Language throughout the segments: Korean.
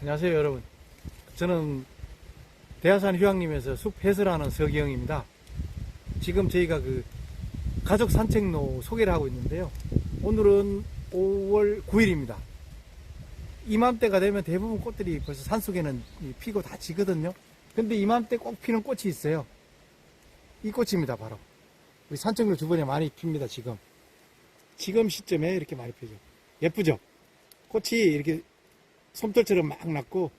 안녕하세요 여러분. 저는 대하산 휴양림에서 숲 해설하는 서기영입니다. 지금 저희가 그 가족 산책로 소개를 하고 있는데요. 오늘은 5월 9일입니다. 이맘때가 되면 대부분 꽃들이 벌써 산속에는 이 피고 다 지거든요. 근데 이맘때 꼭 피는 꽃이 있어요. 이 꽃입니다 바로. 우리 산책로 주변에 많이 핍니다 지금. 지금 시점에 이렇게 많이 피죠. 예쁘죠? 꽃이 이렇게 솜털처럼 막 났고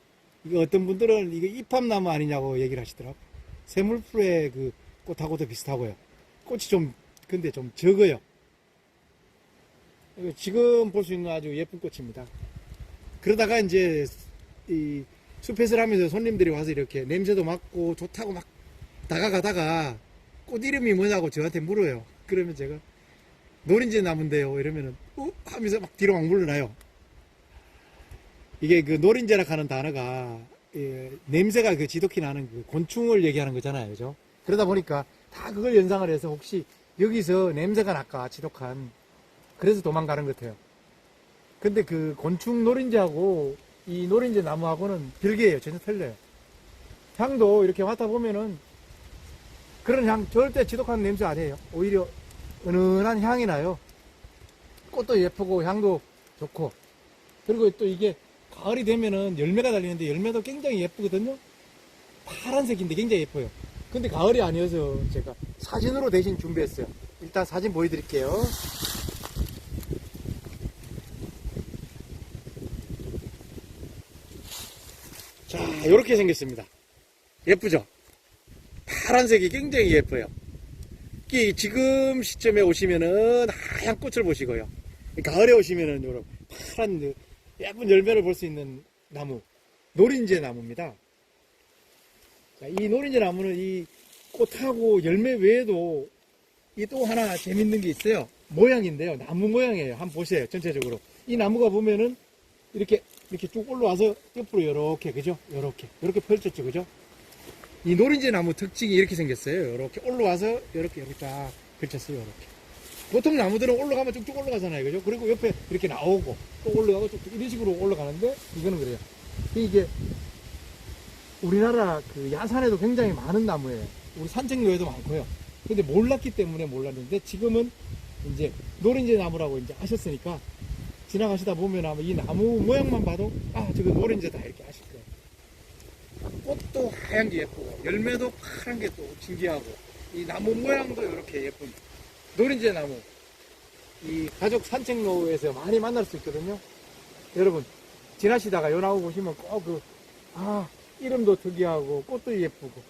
이거 어떤 분들은 이거 이팝나무 아니냐고 얘기를 하시더라고. 세물풀의 그 꽃하고도 비슷하고요. 꽃이 좀 근데 좀 적어요. 지금 볼 수 있는 아주 예쁜 꽃입니다. 그러다가 이제 이 숲에서 하면서 손님들이 와서 이렇게 냄새도 맡고 좋다고 막 다가가다가 꽃 이름이 뭐냐고 저한테 물어요. 그러면 제가 노린지 나무인데요. 이러면은 어? 하면서 막 뒤로 막 물러나요 이게 그 노린재라 하는 단어가 예, 냄새가 그 지독히 나는 그 곤충을 얘기하는 거잖아요, 그죠? 그러다 보니까 다 그걸 연상을 해서 혹시 여기서 냄새가 날까 지독한 그래서 도망가는 것 같아요. 근데 그 곤충 노린재하고 이 노린재 나무하고는 별개예요, 전혀 틀려요. 향도 이렇게 맡아 보면은 그런 향 절대 지독한 냄새 아니에요. 오히려 은은한 향이 나요. 꽃도 예쁘고 향도 좋고 그리고 또 이게 가을이 되면은 열매가 달리는데 열매도 굉장히 예쁘거든요. 파란색인데 굉장히 예뻐요. 근데 가을이 아니어서 제가 사진으로 대신 준비했어요. 일단 사진 보여드릴게요. 자, 이렇게 생겼습니다. 예쁘죠? 파란색이 굉장히 예뻐요. 이 지금 시점에 오시면은 하얀 꽃을 보시고요. 가을에 오시면은 이런 파란 예쁜 열매를 볼 수 있는 나무, 노린재 나무입니다. 자, 이 노린재 나무는 이 꽃하고 열매 외에도 이 또 하나 재밌는 게 있어요. 모양인데요. 나무 모양이에요. 한번 보세요. 전체적으로. 이 나무가 보면은 이렇게 이렇게 쭉 올라와서 옆으로 이렇게 그죠? 이렇게 이렇게 펼쳤죠, 그죠? 이 노린재 나무 특징이 이렇게 생겼어요. 이렇게 올라와서 이렇게 이렇게 딱 펼쳤어요. 이렇게. 보통 나무들은 올라가면 쭉쭉 올라가잖아요. 그죠? 그리고 옆에 이렇게 나오고 또 올라가고 쭉쭉 이런 식으로 올라가는데 이거는 그래요. 이게 우리나라 그 야산에도 굉장히 많은 나무예요. 우리 산책로에도 많고요. 근데 몰랐기 때문에 몰랐는데 지금은 이제 노린재 나무라고 이제 아셨으니까 지나가시다 보면 아마 이 나무 모양만 봐도 아 저거 노린재다 이렇게 아실 거예요. 꽃도 하얀 게 예쁘고 열매도 파란 게 또 신기하고 이 나무 모양도 이렇게 예쁜 노린재 나무 이 가족 산책로에서 많이 만날 수 있거든요. 여러분 지나시다가 요 나무 보시면 꼭 그 아 이름도 특이하고 꽃도 예쁘고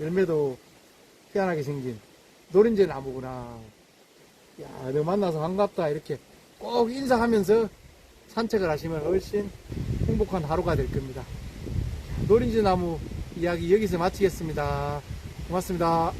열매도 희한하게 생긴 노린재 나무구나. 야, 너 만나서 반갑다 이렇게 꼭 인사하면서 산책을 하시면 훨씬 행복한 하루가 될 겁니다. 노린재 나무 이야기 여기서 마치겠습니다. 고맙습니다.